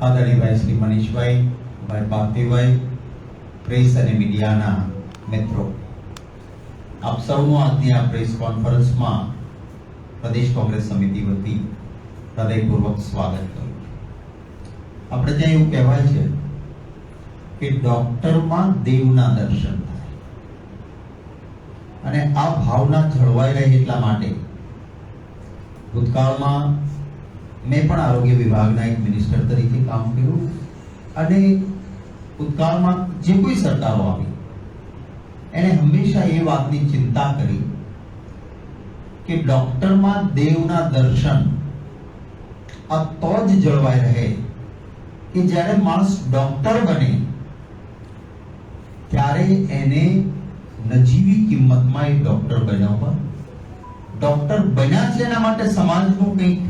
આદરણીયભાઈ શ્રી મનીષભાઈ, ભાઈ ભારતીભાઈ પ્રેસ અને મીડિયાના મિત્રો. આપ સૌનું આજની આ પ્રેસ કોન્ફરન્સમાં પ્રદેશ કોંગ્રેસ સમિતિ વતી હૃદયપૂર્વક સ્વાગત કરું આપણે ત્યાં એવું કહેવાય છે કે ડોક્ટરમાં દેવના દર્શન થાય. અને આ ભાવના જળવાઈ રહે એટલા માટે ભૂતકાળમાં મેં પણ આરોગ્ય વિભાગના એક મિનિસ્ટર તરીકે કામ કર્યું અને ભૂતકાળમાં જે કોઈ સરકારો આવી, એને હંમેશા એ વાતની ચિંતા કરી કે ડોક્ટરમાં દેવના દર્શન આ તો જ જળવાઈ રહે કે જ્યારે માણસ ડોક્ટર બને, ત્યારે એને નજીવી કિંમતમાં એ ડોક્ટર હોય ડોક્ટર બન્યા છે એના માટે સમાજનું કંઈક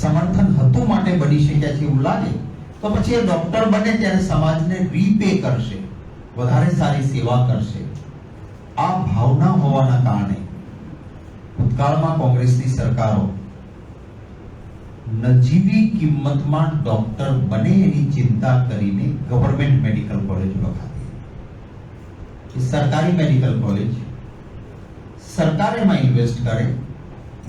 સમર્થન હતું માટે બની શક્યા છે એવું લાગે, તો પછી એ ડોક્ટર બને ત્યારે સમાજને રીપે કરશે, વધારે સારી સેવા કરશે. આ ભાવના હોવાના કારણે ભૂતકાળમાં કોંગ્રેસની સરકારો નજીવી કિંમતમાં ડોક્ટર બને એની ચિંતા કરીને ગવર્મેન્ટ મેડિકલ કોલેજ લખાવી સરકારી મેડિકલ કોલેજ સરકાર એમાં ઇન્વેસ્ટ કરે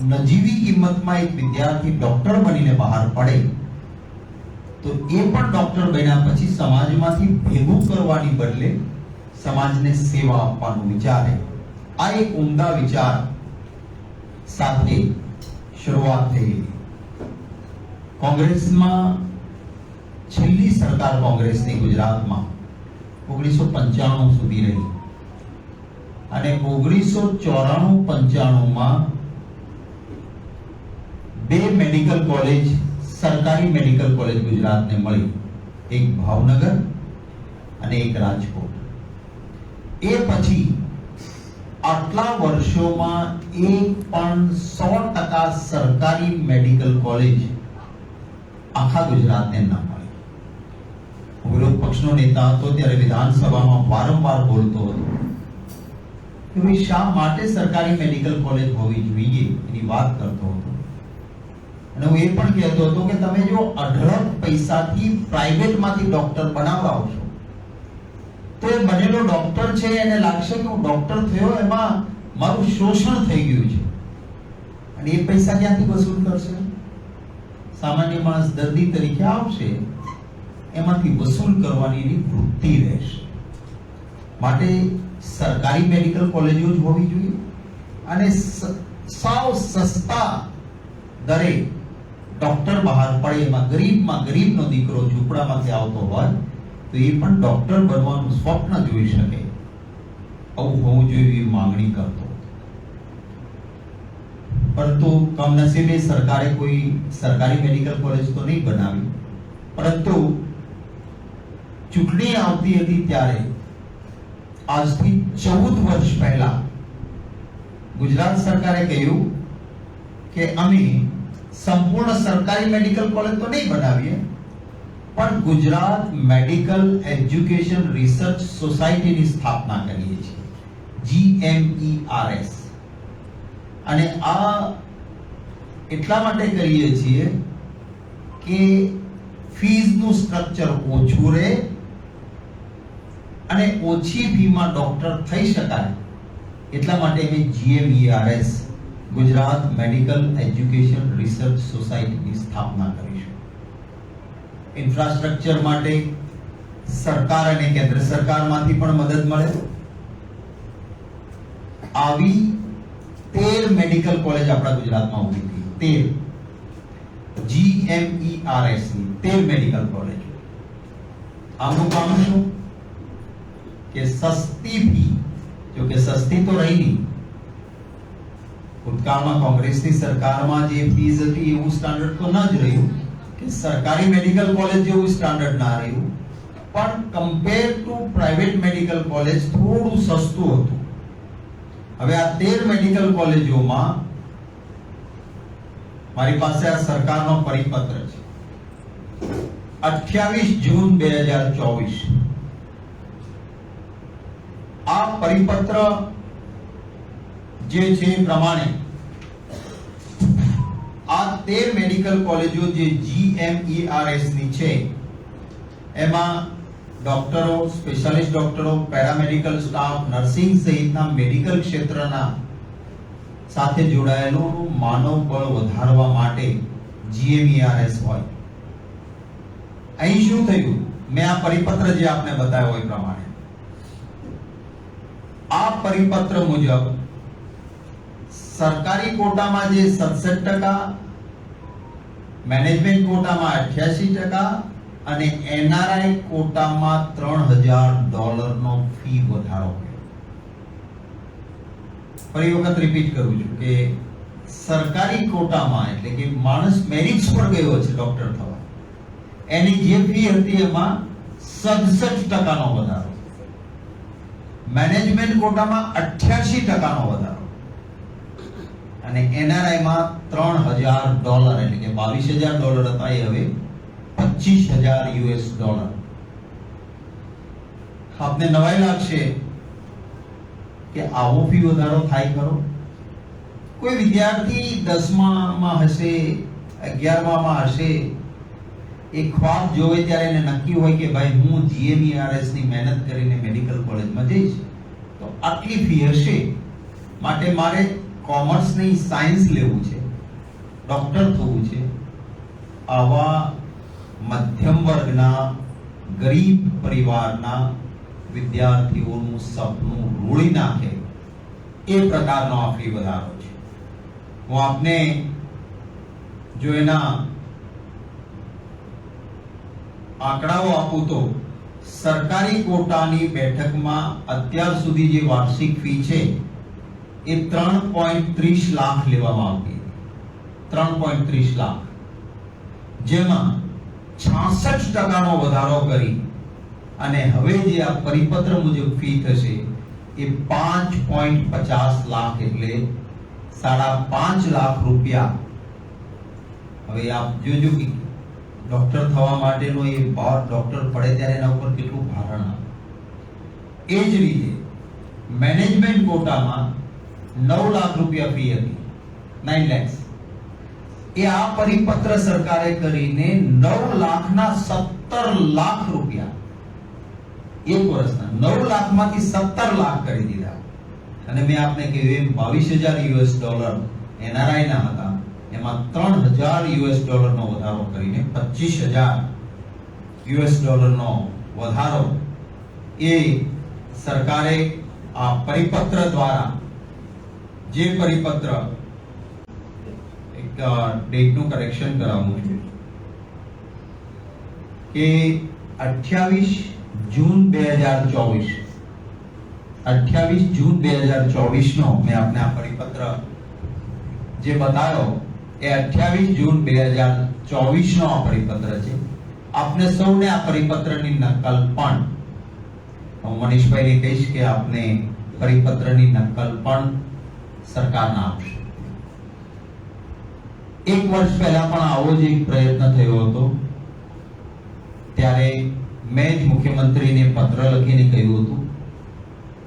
નજીવી કિંમતમાં એક વિદ્યાર્થી ડોક્ટર બનીને બહાર પડે, તો એ પણ ડોક્ટર બન્યા પછી સમાજમાંથી ભેગું કરવાની બદલે સમાજને સેવા આપવાનું વિચારે. આ એક ઉમદા વિચાર સાથે શરૂઆત થઈ. કોંગ્રેસમાં છેલ્લી સરકાર કોંગ્રેસની ગુજરાતમાં ઓગણીસો પંચાણું સુધી રહી. અને ઓગણીસો ચોરાણું પંચાણું માં બે મેડિકલ કોલેજ સરકારી મેડિકલ કોલેજ ગુજરાતને મળી. એક ભાવનગર અને એક રાજકોટ. એ પછી આટલા વર્ષોમાં એક પણ સો ટકા સરકારી મેડિકલ કોલેજ આખા ગુજરાતને ન મળી. વિરોધ પક્ષનો નેતા હતો ત્યારે વિધાનસભામાં વારંવાર બોલતો હતો કે શા માટે સરકારી મેડિકલ કોલેજ હોવી જોઈએ એની વાત કરતો હતો. અને હું એ પણ કહેતો હતો કે તમે જો અઢળક પૈસાથી પ્રાઇવેટમાંથી ડોક્ટર છો, તો એ બનેલો ડોક્ટર છે, એને લાગશે કે હું ડોક્ટર થયો, એમાં મારું શોષણ થઈ ગયું છે. અને એ પૈસા ક્યાંથી વસૂલ કરશે? સામાન્ય માણસ દર્દી તરીકે આવશે, એમાંથી વસૂલ કરવાની એની વૃત્તિ રહેશે. માટે સરકારી મેડિકલ કોલેજો જ હોવી જોઈએ, અને સાવ સસ્તા દરે ડોક્ટર બહાર પડે, એમાં ગરીબમાં ગરીબનો દીકરો ઝૂંપડામાંથી આવતો હોય, તો એ પણ ડોક્ટર બનવાનું સ્વપ્ન જોઈ શકે. આવું હોવું જોઈએ એવી માંગણી કરતો પરંતુ કમનસીબે સરકારે કોઈ સરકારી મેડિકલ કોલેજ તો નહીં બનાવી. પરંતુ ચૂંટણી આવતી હતી ત્યારે, આજથી ચૌદ વર્ષ પહેલા ગુજરાત સરકારે કહ્યું કે અમે સંપૂર્ણ સરકારી મેડિકલ કોલેજ તો નહીં બનાવીએ, પણ ગુજરાત મેડિકલ એજ્યુકેશન રિસર્ચ સોસાયટીની સ્થાપના કરીએ છીએ. જીએમઈઆરએસ અને આ એટલા માટે કરીએ છીએ કે ફીઝનું સ્ટ્રક્ચર ઓછું રહે અને ઓછી ફીમાં ડોક્ટર થઈ શકાય એટલા માટે અમે GMERS Gujarat medical education research સોસાયટીની સ્થાપના કરીશું. ઇન્ફ્રાસ્ટ્રક્ચર માટે સરકાર અને કેન્દ્ર સરકારમાંથી પણ મદદ મળે. આવી તેર મેડિકલ કોલેજ આપણા ગુજરાતમાં ઊભી થઈ. તેર. જીએમઈઆરએસની તેર મેડિકલ કોલેજ. આમનું કામ શું? કે સસ્તી ફી, જો કે સસ્તી તો રહી નહીં ભૂતકાળમાં કોંગ્રેસની સરકારમાં જે ફીસ હતી એવું સ્ટાન્ડર્ડ તો ન જ રહ્યું કે સરકારી મેડિકલ કોલેજ જેવું સ્ટાન્ડર્ડ ના રહ્યું. પણ compare to private medical college થોડું સસ્તું હતું. હવે આ તેર મેડિકલ કોલેજોમાં મારી પાસે આ સરકારનો પરિપત્ર છે. અઠ્યાવીસ જૂન બે હજાર ચોવીસ. આ પરિપત્ર જે છે એ પ્રમાણે આ તેર મેડિકલ કોલેજો જે જીએમઈઆરએસની છે, એમાં ડોક્ટરો, સ્પેશિયાલિસ્ટ ડોક્ટરો, પેરામેડિકલ સ્ટાફ, નર્સિંગ સહિતના મેડિકલ ક્ષેત્રના સાથે જોડાયેલું માનવ બળ વધારવા માટે જીએમઈઆરએસ હોય. અહીં શું થયું? મેં આ પરિપત્ર જે આપને બતાવ્યો એ પ્રમાણે. આ પરિપત્ર મુજબ સરકારી કોટામાં જે સડસઠ ટકા, મેનેજમેન્ટ કોટામાં અઠ્યાસી ટકા અને એનઆરઆઈ કોટામાં ત્રણ હજાર ડોલરનો ફી વધારો ફરી વખત રિપીટ કરું છું કે સરકારી કોટામાં, એટલે કે માણસ મેરિટ્સ પર ગયો છે ડોક્ટર થવા, એની જે ફી હતી એમાં સડસઠ ટકાનો વધારો. મેનેજમેન્ટ કોટામાં અઠ્યાસી ટકાનો વધારો. અને એનઆરઆઈ માં ત્રણ હજાર ડોલર એટલે કે બાવીસ હજાર ડોલર હતા એ હવે પચીસ હજાર યુએસ ડોલર. આપને નવાઈ લાગશે કે આવો ફી વધારો થાય ખરો? કોઈ વિદ્યાર્થી દસમામાં હશે, અગિયારમામાં હશે એ ખ્વાબ જોવે ત્યારે એને નક્કી હોય કે ભાઈ હું જીએમઈઆરએસની મહેનત કરીને મેડિકલ કોલેજમાં જઈશ. તો આટલી ફી હશે. માટે મારે કોમર્સ નહીં સાયન્સ લેવું છે, ડૉક્ટર થવું છે, આવા મધ્યમ વર્ગના ગરીબ પરિવારના વિદ્યાર્થીઓનું સપનું રોળી નાખે એ પ્રકારનો આ વધારો છે. હું આપને જો એના આંકડાઓ આપું તો, સરકારી કોટાની બેઠકમાં અત્યાર સુધી જે વાર્ષિક ફી છે એ ત્રણ પોઈન્ટ ત્રીસ લાખ લેવામાં આવતી ત્રણ પોઈન્ટ ત્રીસ લાખ. જેમાં છાસઠ ટકાનો વધારો કરી અને હવે જે આ પરિપત્ર મુજબ ફી થશે, એ પાંચ પોઈન્ટ પચાસ લાખ એટલે સાડા પાંચ લાખ રૂપિયા. હવે આપ જોજો કે ડોક્ટર થવા માટેનો એ ભાર ડોક્ટર પડે ત્યારે એના ઉપર કેટલું ભારણ આવે. એ જ રીતે મેનેજમેન્ટ કોટામાં નવ લાખ રૂપિયા ફી હતી. નાઇન લેક્સ એ આ પરિપત્ર સરકારે કરીને નવ લાખના સત્તર લાખ રૂપિયા એક વર્ષના નવ લાખમાંથી સત્તર લાખ કરી દીધા. અને મેં આપને કહ્યું એમ, બાવીસ હજાર યુએસ ડોલર એનઆરઆઈ ના હતા. એમાં ત્રણ હજાર યુએસ ડોલરનો વધારો કરીને પચીસ હજાર યુએસ ડોલરનો વધારો. એ સરકારે આ પરિપત્ર દ્વારા જે પરિપત્ર. એક ડેટનું કરેક્શન કરાવવું છે. કે અઠ્યાવીસ જૂન બે હજાર ચોવીસ. અઠ્યાવીસ જૂન બે હજાર ચોવીસનો મેં આપને આ પરિપત્ર જે બતાવ્યો, એ અઠ્યાવીસ જૂન બે હજાર ચોવીસ નો આ પરિપત્ર છે. આપને સૌને આ પરિપત્રની નકલ પણ, હું મનીષભાઈને કહીશ કે આપને પરિપત્રની નકલ પણ સરકારને આપશે. એક વર્ષ પહેલા પણ આવો જ એક પ્રયત્ન થયો હતો. ત્યારે મેં જ મુખ્યમંત્રીને પત્ર લખીને કહ્યું હતું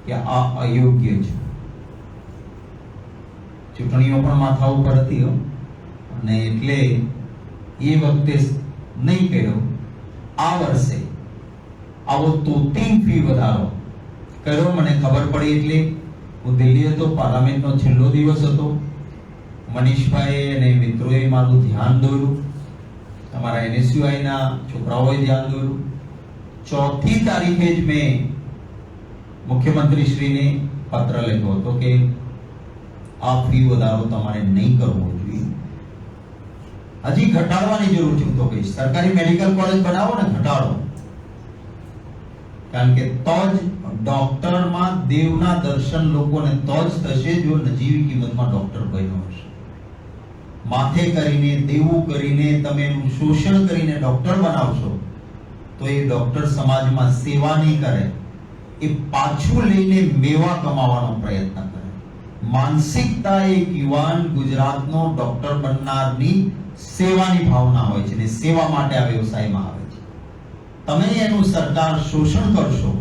કે આ અયોગ્ય છે. ચૂંટણીઓ પણ માથા ઉપર હતી અને એટલે એ વખતે નહીં કર્યો. આ વર્ષે આવો તોતિંગ ફી વધારો. કર્યો, મને ખબર પડી એટલે હું દિલ્હી હતો, પાર્લામેન્ટનો છેલ્લો દિવસ હતો. મનીષભાઈ અને મિત્રોએ મારું ધ્યાન દોર્યું. તમારા એનએસયુઆઈના છોકરાઓએ ધ્યાન દોર્યું. ચોથી તારીખે જ મેં મુખ્યમંત્રીશ્રીને પત્ર લખ્યો હતો કે આ ફી વધારો તમારે નહીં કરવો જોઈએ. હજી ઘટાડવાની જરૂર છે તો કહીશ. સરકારી મેડિકલ કોલેજ બનાવો ને, ઘટાડો. કારણ કે તો જ ડોક્ટરમાં દેવના દર્શન લોકોને તો જ થશે જો નજીવી કિંમતમાં ડોક્ટર બન્યો હશે. માથે કરીને, દેવું કરીને તમે એનું શોષણ કરીને ડોક્ટર બનાવશો, તો એ ડોક્ટર સમાજમાં સેવા નહીં કરે. એ પાછું લઈને મેવા કમાવાનો પ્રયત્ન કરે. માનસિકતા એક યુવાન ગુજરાતનો ડોક્ટર બનનારની સેવાની ભાવના હોય છે ને સેવા માટે આ વ્યવસાયમાં આવે તમે એનું સરકાર શોષણ કરશો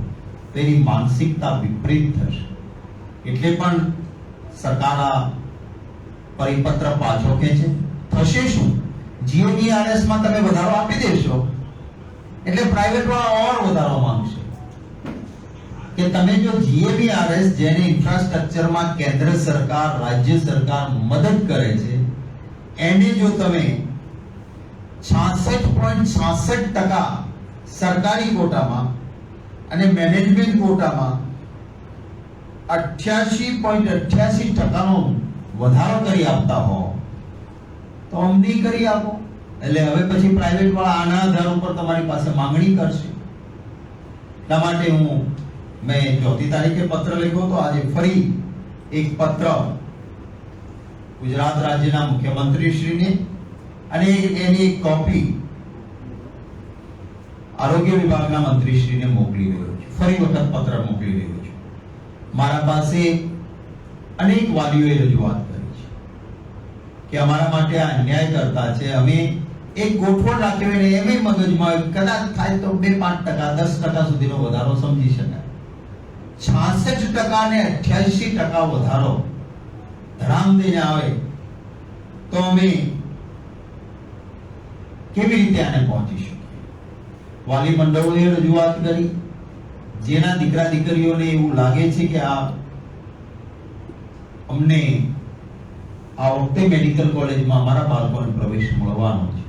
તો એની માનસિકતા વિપરીત થશે. એટલે પણ સરકાર આ પરિપત્ર પાછો ખેંચે થશે શું? જીએનઈઆરએસમાં તમે વધારો આપી દેશો. એટલે પ્રાઇવેટ વાળા ઓર વધારો માંગશે. કે તમે જો જીએબીઆરએસ જેને ઇન્ફ્રાસ્ટ્રક્ચરમાં કેન્દ્ર સરકાર, રાજ્ય સરકાર મદદ કરે છે, એને જો તમે 66.66% ટકા સરકારી કોટામાં અને મેનેજમેન્ટ કોટામાં 88.88% ટકાનો વધારો કરી આપતા હો. તો અમને કરી આપો. એટલે હવે પછી પ્રાઇવેટ વાળા આના આધાર ઉપર તમારી પાસે માંગણી કરશે. એટલા માટે હું, મેં ચોથી તારીખે પત્ર લખ્યો હતો. આજે ફરી એક પત્ર ગુજરાત રાજ્યના મુખ્યમંત્રી શ્રીને અને એની એક કોપી આરોગ્ય વિભાગના મંત્રી શ્રીને મોકલી રહ્યો છું. ફરી વખત પત્ર મોકલી રહ્યો છું. મારા પાસે અનેક વાલીઓએ રજૂઆત કરી છે કે અમારા માટે આ અન્યાય કરતા છે. અમે એક ગોઠવણ રાખી હોય એમ મગજમાં કદાચ થાય તો બે પાંચ ટકા, દસ ટકા સુધીનો વધારો સમજી શકાય. છાસઠ ટકા ને અઠ્યાસી ટકા વધારો ધરામ દઈને આવે તો અમે કેવી રીતે આને પહોંચી શકીએ વાલી મંડળોએ રજૂઆત કરી. જેના દીકરા દીકરીઓને એવું લાગે છે કે આ અમને આ વખતે મેડિકલ કોલેજમાં અમારા બાળકોને પ્રવેશ મળવાનો છે.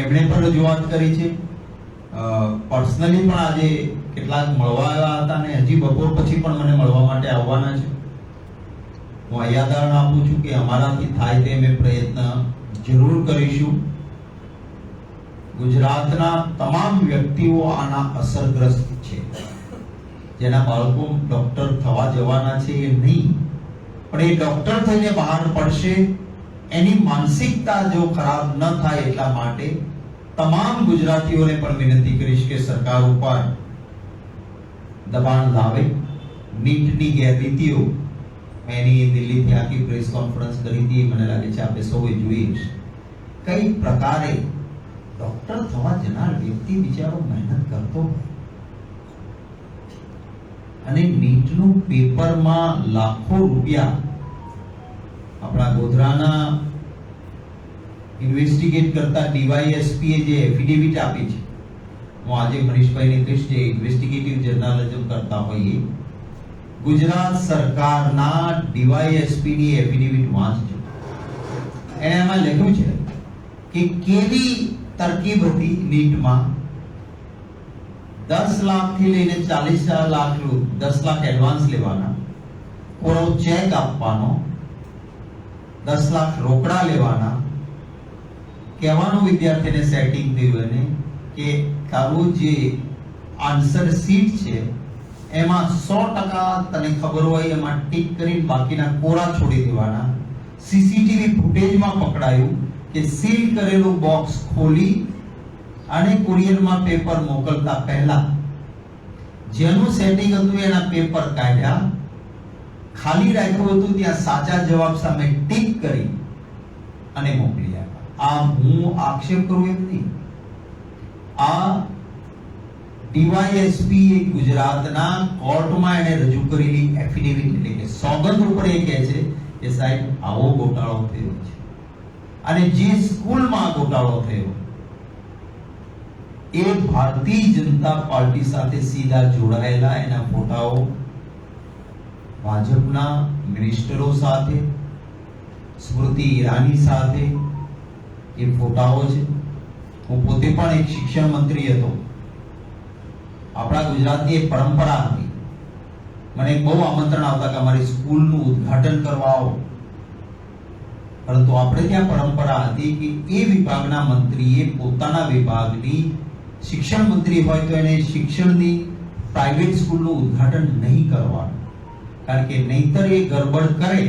એમણે પણ રજૂઆત કરી છે. પર્સનલી પણ આજે કેટલાક મળવા આવ્યા હતા અને હજી બપોર પછી પણ મને મળવા માટે આવવાના છે. હું યાદારણ આપું છું કે અમારાથી થાય તે અમે પ્રયત્ન જરૂર કરીશું. ગુજરાતના તમામ વ્યક્તિઓ આના અસરગ્રસ્ત છે. જેના બાળકો ડોક્ટર થવા જવાના છે એ નહીં, પણ એ ડોક્ટર થઈને બહાર પડશે, એની માનસિકતા જો ખરાબ ન થાય એટલા માટે તમામ ગુજરાતીઓને પણ વિનંતી કરીશ કે સરકાર ઉપર દબાણ લાવે, નીટની ગેરરીતિઓ. મેં એની દિલ્હીથી આખી પ્રેસ કોન્ફરન્સ કરી હતી, મને લાગે છે આપણે સૌએ જોઈએ કઈ પ્રકારે ડોક્ટર થવા જનાર વ્યક્તિ બિચારો મહેનત કરતો અને નીટનું પેપરમાં લાખો રૂપિયા આપણા ગોધરાના ઇન્વેસ્ટિગેટ કરતા ડીવાયએસપીએ જે એફિડેવિટ આપી છે. હું આજે મનીષભાઈને કહીશ જે ઇન્વેસ્ટિગેટિવ જર્નાલિઝમ કરતા હોઈએ. ગુજરાત સરકારના ડીવાયએસપીની એફિડેવિટ વાંચજો. એમાં લખ્યું છે કે કેવી તરકીબ હતી નીટમાં. દસ લાખથી લઈને ચાલીસ લાખ દસ લાખ એડવાન્સ લેવાના. કોરો ચેક આપવાનો? દસ લાખ રોકડા લેવાના. કહેવાનું વિદ્યાર્થીને સેટિંગ થયું એને કે તારું જે આન્સર શીટ છે, એમાં સો ટકા તને ખબર હોય, એમાં ટીક કરીને બાકીના કોરા છોડી દેવાના. સીસીટીવી ફૂટેજમાં પકડાયું. કે સીલ કરેલું બોક્સ ખોલી અને કુરિયરમાં પેપર મોકલતા પહેલા જેનું સેટિંગ હતું એના પેપર કાઢ્યા, ખાલી રાખ્યું હતું ત્યાં સાચા જવાબ સામે ટીક કરી અને મોકલી આપ્યા. આ હું આક્ષેપ કરું એમ નહીં. આ ડીવાયએસપી ગુજરાતના કોર્ટમાં એને રજૂ કરેલી એફિડેવિટ એટલે કે સોગંદ ઉપર એ કહે છે કે સાહેબ, આવો ગોટાળો થયો છે. અને જે સ્કૂલમાં ગોટાળો થયો, એ ભારતીય જનતા પાર્ટી સાથે સીધા જોડાયેલા એના ફોટાઓ ભાજપના મિનિસ્ટરો સાથે, સ્મૃતિ ઈરાની સાથે, એ ફોટાઓ છે. હું પોતે પણ એક શિક્ષણ મંત્રી હતો. આપણા ગુજરાતની એક પરંપરા હતી. મને બહુ આમંત્રણ આવતા કે અમારી સ્કૂલનું ઉદ્ઘાટન કરવા આવો. પરંતુ આપણે ત્યાં પરંપરા હતી કે એ વિભાગના મંત્રીએ પોતાના વિભાગની શિક્ષણ મંત્રી હોય તો એને શિક્ષણની પ્રાઇવેટ સ્કૂલનું ઉદ્ઘાટન નહીં કરવાનું. કારણ કે નહીતર એ ગરબડ કરે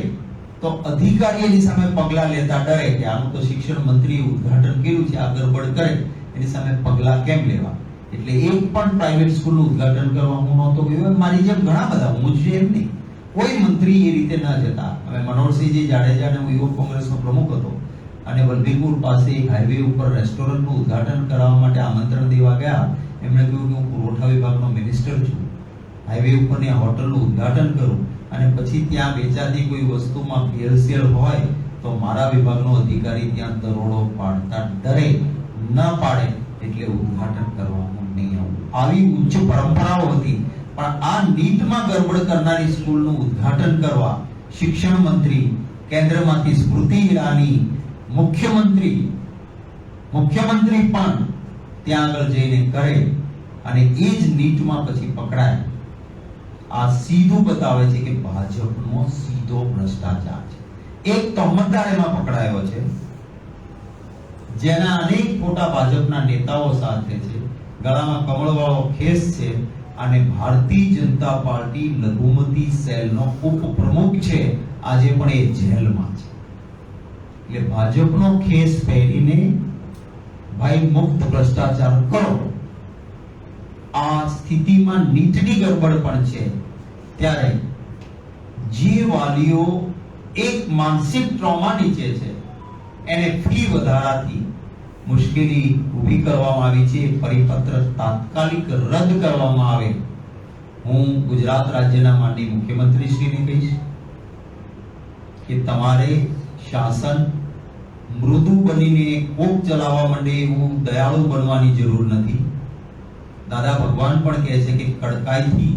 તો અધિકારી એની સામે પગલા લેતા ડરે કે આનું તો શિક્ષણ મંત્રીએ ઉદ્ઘાટન કર્યું છે, આ ગરબડ કરે, એની સામે પગલા કેમ લેવા? એટલે એક પણ પ્રાઇવેટ સ્કૂલનું ઉદ્ઘાટન કરવા હું નહોતો ગયો. મારી જેમ ઘણા બધા, હું જ એમ નહીં. કોઈ મંત્રી એ રીતે ન જતા. હવે મનોહરસિંહજી જાડેજાને હું યુવક કોંગ્રેસનો પ્રમુખ હતો. અને વલભીપુર પાસે એક હાઈવે ઉપર રેસ્ટોરન્ટનું ઉદ્ઘાટન કરાવવા માટે આમંત્રણ દેવા ગયા. એમણે કહ્યું કે હું પુરવઠા વિભાગનો મિનિસ્ટર છું. હાઈવે ઉપરની હોટલનું ઉદ્ઘાટન કરું અને પછી ત્યાં વેચાતી કોઈ વસ્તુમાં ભેળસેળ હોય તો મારા વિભાગનો અધિકારી ત્યાં દરોડો પાડતા ડરે. ન પાડે એટલે ઉદ્ઘાટન કરવાનું નહીં આવું. આવી ઉચ્ચ પરંપરાઓ હતી. પણ આ નીટમાં ગરબડ કરનારી સ્કૂલનું ઉદ્ઘાટન કરવા શિક્ષણ મંત્રી, કેન્દ્રમાંથી સ્મૃતિ ઈરાની, મુખ્યમંત્રી મુખ્યમંત્રી પણ ત્યાં આગળ જઈને કરે અને એ જ નીટમાં પછી પકડાય. આ સીધું બતાવે છે કે ભાજપનો સીધો ભ્રષ્ટાચાર છે. એક તહોમતદાર એમાં પકડાયો છે. જેના અનેક ફોટા ભાજપના નેતાઓ સાથે છે. ગળામાં કમળવાળો ખેસ છે. અને ભારતીય જનતા પાર્ટી લઘુમતી સેલનો ઉપપ્રમુખ છે. આજે પણ એ જેલમાં છે. એટલે ભાજપનો ખેસ પહેરીને ભાઈ મુક્ત ભ્રષ્ટાચાર કરો. આ સ્થિતિમાં નીચની ગરબડ પણ છે. ત્યારે જે વાલીઓ એક માનસિક ટ્રોમા નીચે છે. એને ફી વધારાથી મુશ્કેલી ઊભી કરવામાં આવી છે, પરિપત્ર તાત્કાલિક રદ કરવામાં આવે. હું ગુજરાત રાજ્યના માનની મુખ્યમંત્રીશ્રીને કહીશ કે તમારે શાસન મૃદુ બનીને કોક ચલાવવા માંડે એવું દયાળુ બનવાની જરૂર નથી. દાદા ભગવાન પણ કહે છે કે કડકાઈથી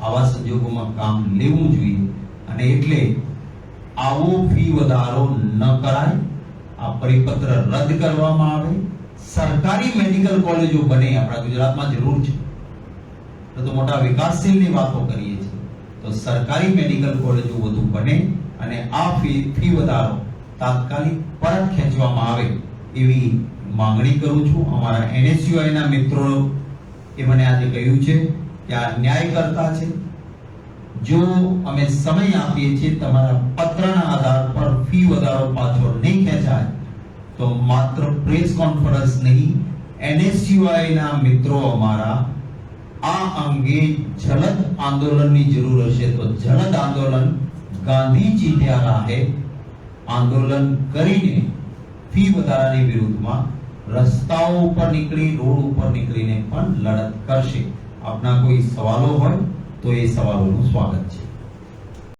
આવા સંજોગોમાં કામ લેવું જોઈએ અને એટલે આવો ફી વધારો ન કરાય. આ પરિપત્ર રદ કરવામાં આવે. સરકારી મેડિકલ કોલેજો બને આપણા ગુજરાતમાં જરૂર છે. તો મોટા વિકાસશીલની વાતો કરીએ છીએ. તો સરકારી મેડિકલ કોલેજો વધુ બને અને આ ફી ફી વધારો તાત્કાલિક પરત ખેંચવામાં આવે એવી માંગણી કરું છું. અમારા એનએસયુઆઈના મિત્રો એ મને આજે કહ્યું છે કે આ ન્યાયકર્તા છે. જો અમે સમય આપીએ છીએ, તમારા પત્રના આધાર પર ફી વધારો પાછો નહીં ખેંચાય તો માત્ર પ્રેસ કોન્ફરન્સ નહીં એનએસયુઆઈના મિત્રો અમારા આ અંગે જલદ આંદોલનની જરૂર હશે તો જલદ આંદોલન ગાંધીજી ત્યાં રાહે આંદોલન કરીને ફી વધારાની વિરુદ્ધમાં રસ્તાઓ ઉપર નીકળી રોડ ઉપર નીકળીને પણ લડત કરશે આપના કોઈ સવાલો હોય તો એ સવાલોનું સ્વાગત છે